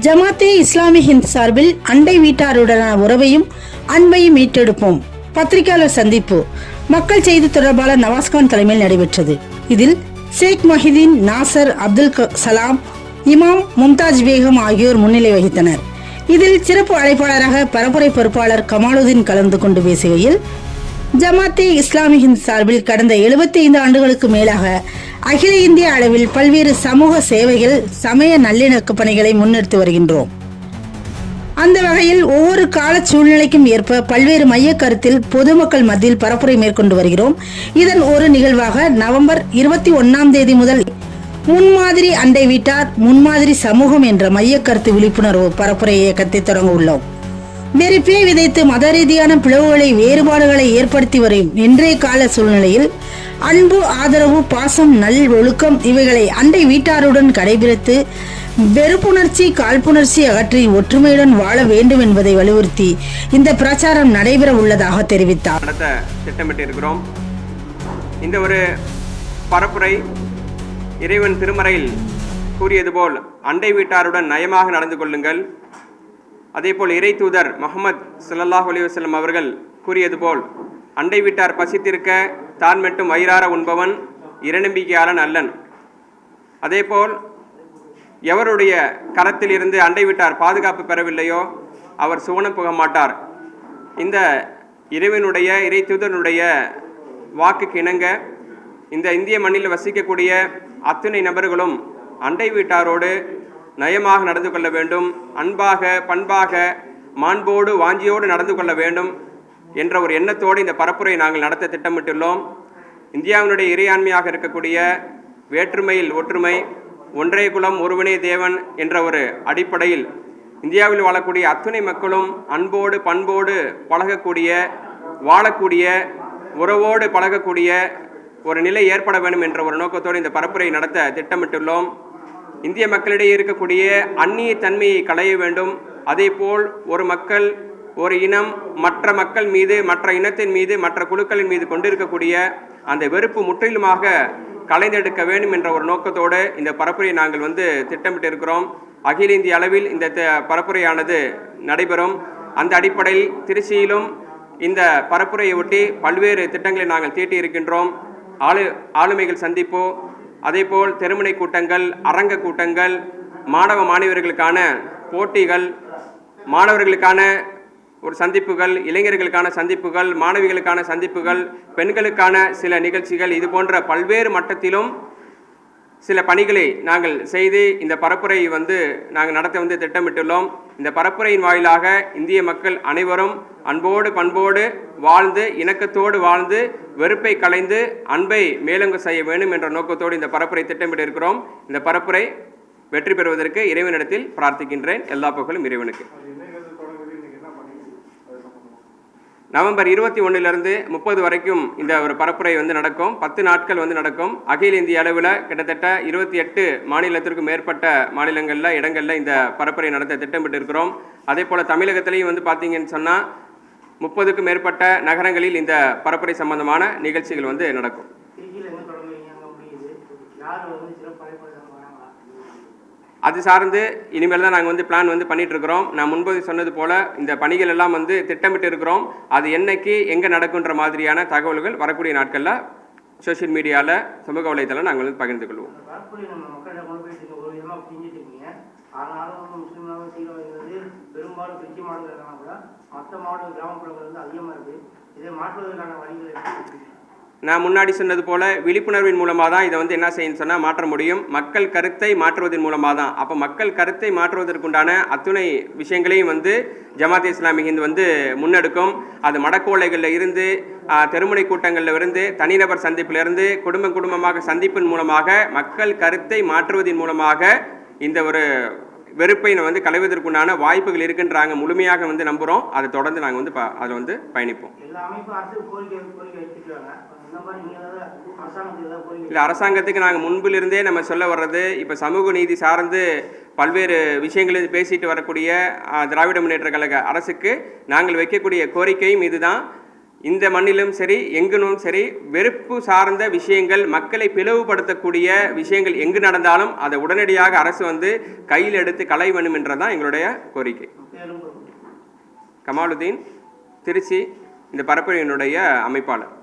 ஜமாத்தே இஸ்லாமி ஹிந்த் சார்பில் அண்டை வீட்டாருடனான உறவையும் அன்பையும் மீட்டெடுப்போம். பத்திரிகையாளர் சந்திப்பு. மக்கள் செய்தி தொடர்பாளர் நவாஸ்கான் தலைமையில் நடைபெற்றது. இதில் ஷேக் மஹிதீன் நாசர் அப்துல் க- சலாம் இமாம் மும்தாஜ் பேகம் ஆகியோர் முன்னிலை வகித்தனர். இதில் சிறப்பு அழைப்பாளராக பரப்புரை பொறுப்பாளர் கமாலுதீன் கலந்து கொண்டு பேசுகையில் ஜமாத்தே இஸ்லாமி ஹிந்த் சார்பில் கடந்த 75 ஆண்டுகளுக்கு மேலாக அகில இந்திய அளவில் பல்வேறு சமூக சேவைகள் சமய நல்லிணக்க பணிகளை முன்னெடுத்து வருகின்றோம். அந்த வகையில் ஒவ்வொரு கால சூழ்நிலைக்கும் ஏற்ப பல்வேறு மைய கருத்தில் பொதுமக்கள் மத்தியில் பரப்புரை மேற்கொண்டு வருகிறோம். இதன் ஒரு நிகழ்வாக நவம்பர் இருபத்தி ஒன்னாம் தேதி முதல் முன்மாதிரி அண்டை வீட்டார் முன்மாதிரி சமூகம் என்ற மைய கருத்து விழிப்புணர்வு பரப்புரை இயக்கத்தை தொடங்க உள்ளோம். வெறுப்பே விதைத்து மத ரீதியான பிளவுகளை வேறுபாடுகளை ஏற்படுத்தி வரும் இன்றைய கால சூழ்நிலையில் அன்பு ஆதரவு பாசம் நல் ஒழுக்கம் இவைகளை அண்டை வீட்டாருடன் கடைபிடித்து வெறுப்புணர்ச்சி காழ்ப்புணர்ச்சி அகற்றி ஒற்றுமையுடன் வாழ வேண்டும் என்பதை வலியுறுத்தி இந்த பிரச்சாரம் நடைபெற உள்ளதாக தெரிவித்தார். நடத்த திட்டமிட்டிருக்கிறோம். இந்த ஒரு பரப்புரை இறைவன் திருமறையில் கூறியது போல் அண்டை வீட்டாருடன் நயமாக நடந்து கொள்ளுங்கள். அதேபோல் இறை தூதர் முகமது ஸல்லல்லாஹு அலைஹி அவர்கள் கூறியது போல் அண்டை வீட்டார் பசித்திருக்க தான் மட்டும் வயிறார உண்பவன் இறைநம்பிக்கையாளன் அல்லன். அதேபோல் எவருடைய கரத்தில் இருந்து அண்டை வீட்டார் பாதுகாப்பு பெறவில்லையோ அவர் சுவனம் புக மாட்டார். இந்த இறைவனுடைய இறை தூதனுடைய வாக்குக்கு இணங்க இந்த இந்திய மண்ணில் வசிக்கக்கூடிய அத்துணை நபர்களும் அண்டை வீட்டாரோடு நயமாக நடந்து கொள்ள வேண்டும் அன்பாக பண்பாக மாண்போடு வாஞ்சியோடு நடந்து கொள்ள வேண்டும் என்ற ஒரு எண்ணத்தோடு இந்த பரப்புரை நாங்கள் நடத்த திட்டமிட்டுள்ளோம். இந்தியாவினுடைய இறையாண்மையாக இருக்கக்கூடிய வேற்றுமையில் ஒற்றுமை ஒன்றே குலம் ஒருவனே தேவன் என்ற ஒரு அடிப்படையில் இந்தியாவில் வாழக்கூடிய அத்துணை மக்களும் அன்போடு பண்போடு பழகக்கூடிய வாழக்கூடிய உறவோடு பழகக்கூடிய ஒரு நிலை ஏற்பட வேண்டும் என்ற ஒரு நோக்கத்தோடு இந்த பரப்புரை நடத்த திட்டமிட்டுள்ளோம். இந்திய மக்களிடையே இருக்கக்கூடிய அந்நிய தன்மையை களைய வேண்டும். அதேபோல் ஒரு மக்கள் ஒரு இனம் மற்ற மக்கள் மீது மற்ற இனத்தின் மீது மற்ற குழுக்களின் மீது கொண்டிருக்கக்கூடிய அந்த வெறுப்பு முற்றிலுமாக கலைந்தெடுக்க வேண்டும் என்ற ஒரு நோக்கத்தோடு இந்த பரப்புரையை நாங்கள் வந்து திட்டமிட்டு இருக்கிறோம் அகில இந்திய அளவில் இந்த த- பரப்புரையானது நடைபெறும். அந்த அடிப்படையில் திருச்சியிலும் இந்த பரப்புரையை ஒட்டி பல்வேறு திட்டங்களை நாங்கள் தீட்டி இருக்கின்றோம் ஆளு ஆளுமைகள் சந்திப்பு அதேபோல் தெருமுனை கூட்டங்கள் அரங்க கூட்டங்கள் மாணவ மாணவியர்களுக்கான போட்டிகள் மாணவர்களுக்கான ஒரு சந்திப்புகள் இளைஞர்களுக்கான சந்திப்புகள் மாணவிகளுக்கான சந்திப்புகள் பெண்களுக்கான சில நிகழ்ச்சிகள் இது போன்ற பல்வேறு மட்டத்திலும் சில பணிகளை நாங்கள் செய்து இந்த பரப்புரை வந்து நாங்கள் நடத்த வந்து திட்டமிட்டுள்ளோம். இந்த பரப்புரையின் வாயிலாக இந்திய மக்கள் அனைவரும் அன்போடு பண்போடு வாழ்ந்து இணக்கத்தோடு வாழ்ந்து வெறுப்பை களைந்து அன்பை மேலங்கு செய்ய வேண்டும் என்ற நோக்கத்தோடு இந்த பரப்புரை திட்டமிட்டு இருக்கிறோம். இந்த பரப்புரை வெற்றி பெறுவதற்கு இறைவனிடத்தில் பிரார்த்திக்கின்றேன். எல்லா புகழும் இறைவனுக்கு. நவம்பர் இருபத்தி ஒன்றிலிருந்து முப்பது வரைக்கும் இந்த ஒரு பரப்புரை வந்து நடக்கும். பத்து நாட்கள் வந்து நடக்கும். அகில இந்திய அளவில் கிட்டத்தட்ட இருபத்தி எட்டு மாநிலத்திற்கும் மேற்பட்ட மாநிலங்களில் இடங்களில் இந்த பரப்புரை நடத்த திட்டமிட்டு இருக்கிறோம் அதே போல் தமிழகத்திலையும் வந்து பார்த்தீங்கன்னு சொன்னால் முப்பதுக்கும் மேற்பட்ட நகரங்களில் இந்த பரப்புரை சம்பந்தமான நிகழ்ச்சிகள் வந்து நடக்கும். அது சார்ந்து இனிமேல் தான் நாங்கள் வந்து பிளான் வந்து பண்ணிகிட்ருக்கிறோம் நான் முன்பு சொன்னது போல் இந்த பணிகள் எல்லாம் வந்து திட்டமிட்டு இருக்கிறோம் அது என்னைக்கு எங்கே நடக்குன்ற மாதிரியான தகவல்கள் வரக்கூடிய நாட்களில் சோஷியல் மீடியாவில் சமூக வலைத்தளம் நாங்கள் வந்து பகிர்ந்து கொள்வோம். பெரும்பாலும் மற்ற மாவட்ட கிராமப்புறங்கள் வந்து அதிகமாக இருக்குது இதை மாற்றுவதற்கான வழிகள் நான் முன்னாடி சொன்னது போல் விழிப்புணர்வின் மூலமாக தான் இதை வந்து என்ன செய்யணும்னு சொன்னால் மாற்ற முடியும். மக்கள் கருத்தை மாற்றுவதன் மூலமாக தான். அப்போ மக்கள் கருத்தை மாற்றுவதற்குண்டான அத்துணை விஷயங்களையும் வந்து ஜமாத் இஸ்லாமி ஹிந்து வந்து முன்னெடுக்கும். அது மடக்கோலைகளில் இருந்து தெருமுனை கூட்டங்களில் இருந்து தனிநபர் சந்திப்பிலிருந்து குடும்ப குடும்பமாக சந்திப்பின் மூலமாக மக்கள் கருத்தை மாற்றுவதன் மூலமாக இந்த ஒரு வெறுப்பை வந்து களைவதற்குண்டான வாய்ப்புகள் இருக்குன்றாங்க. முழுமையாக வந்து நம்புகிறோம் அதை தொடர்ந்து நாங்கள் வந்து ப- அதில் வந்து பயணிப்போம். இல்லை அரசாங்கத்துக்கு நாங்கள் முன்பிலிருந்தே நம்ம சொல்ல வர்றது இப்போ சமூக நீதி சார்ந்து பல்வேறு விஷயங்களை பேசிட்டு வரக்கூடிய திராவிட முன்னேற்ற கழக அரசுக்கு நாங்கள் வைக்கக்கூடிய கோரிக்கையும் இதுதான். இந்த மண்ணிலும் சரி எங்கினும் சரி வெறுப்பு சார்ந்த விஷயங்கள் மக்களை பிளவுபடுத்தக்கூடிய விஷயங்கள் எங்கு நடந்தாலும் அதை உடனடியாக அரசு வந்து கையில் எடுத்து களை வேணும் என்றதான் எங்களுடைய கோரிக்கை. கமாலுதீன் திருச்சி இந்த பரப்புரையினுடைய அமைப்பாளர்.